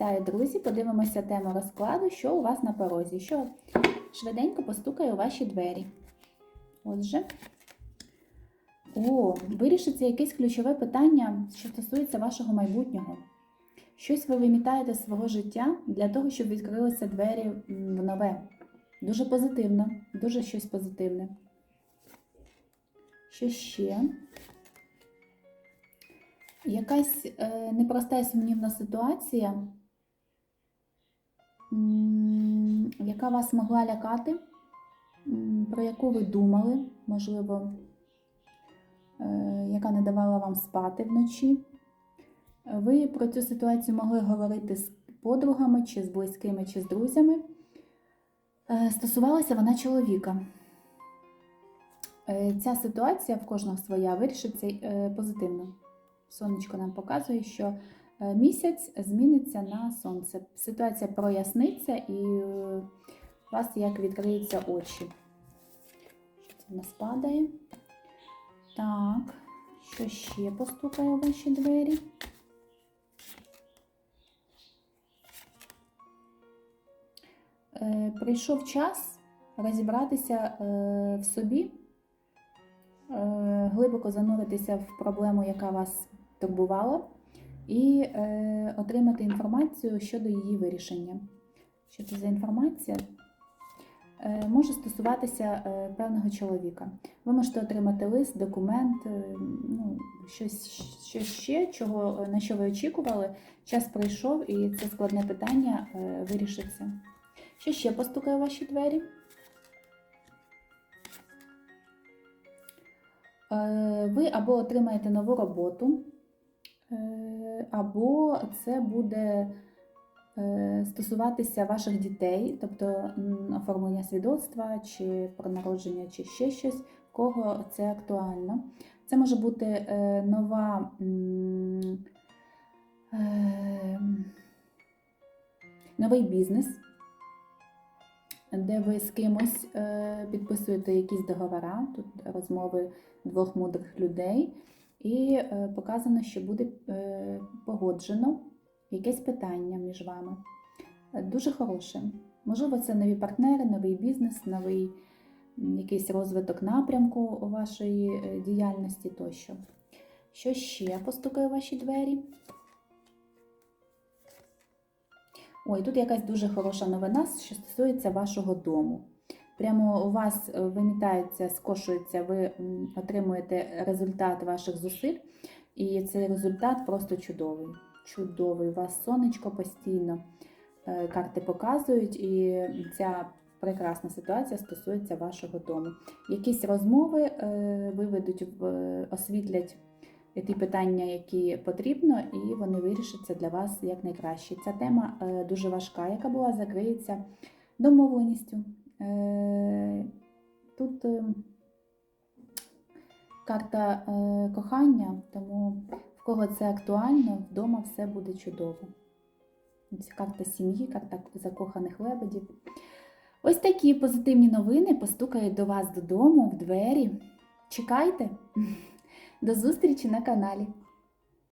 Вітаю, друзі! Подивимося тему розкладу, що у вас на порозі, що швиденько постукає у ваші двері. Отже, о, вирішиться якесь ключове питання, що стосується вашого майбутнього. Щось ви вимітаєте з свого життя для того, щоб відкрилися двері в нове. Дуже позитивно, дуже щось позитивне. Що ще? Якась е, непроста і сумнівна ситуація, яка вас могла лякати, про яку ви думали, можливо, е, яка не давала вам спати вночі. Ви про цю ситуацію могли говорити з подругами, чи з близькими, чи з друзями. Е, Стосувалася вона чоловіка. Е, Ця ситуація в кожного своя вирішиться позитивно. Сонечко нам показує, що місяць зміниться на сонце. Ситуація проясниться і е, у вас як відкриються очі. Це в нас падає? Так, що ще постукає у ваші двері? Е, Прийшов час розібратися е, в собі, е, глибоко зануритися в проблему, яка вас турбувала, і е, отримати інформацію щодо її вирішення. Що це за інформація? Е, Може стосуватися е, певного чоловіка. Ви можете отримати лист, документ, е, ну, щось, щось ще, чого, на що ви очікували. Час прийшов, і це складне питання е, вирішиться. Що ще постукає у ваші двері? Ви або отримаєте нову роботу, або це буде е, стосуватися ваших дітей, тобто оформлення свідоцтва, чи про народження, чи ще щось, кого це актуально. Це може бути е, нова. е, Новий бізнес, де ви з кимось підписуєте якісь договори, тут розмови двох мудрих людей, і е, показано, що буде е, погоджено якесь питання між вами. Е, Дуже хороше. Можливо, це нові партнери, новий бізнес, новий якийсь розвиток напрямку вашої діяльності тощо. Що ще постукає у ваші двері? Ой, тут якась дуже хороша новина, що стосується вашого дому. Прямо у вас е, вимітається, скошується, ви отримуєте результат ваших зусиль, і цей результат просто чудовий. Чудовий. У вас сонечко постійно. е, Карти показують, і ця прекрасна ситуація стосується вашого дому. Якісь розмови е, виведуть, освітлять ті питання, які потрібно, і вони вирішаться для вас якнайкраще. Ця тема дуже важка, яка була закриється домовленістю. Е, Тут е, карта е, кохання, тому в кого це актуально, вдома все буде чудово. Це карта сім'ї, карта закоханих лебедів. Ось такі позитивні новини постукають до вас додому, в двері. Чекайте! До зустрічі на каналі!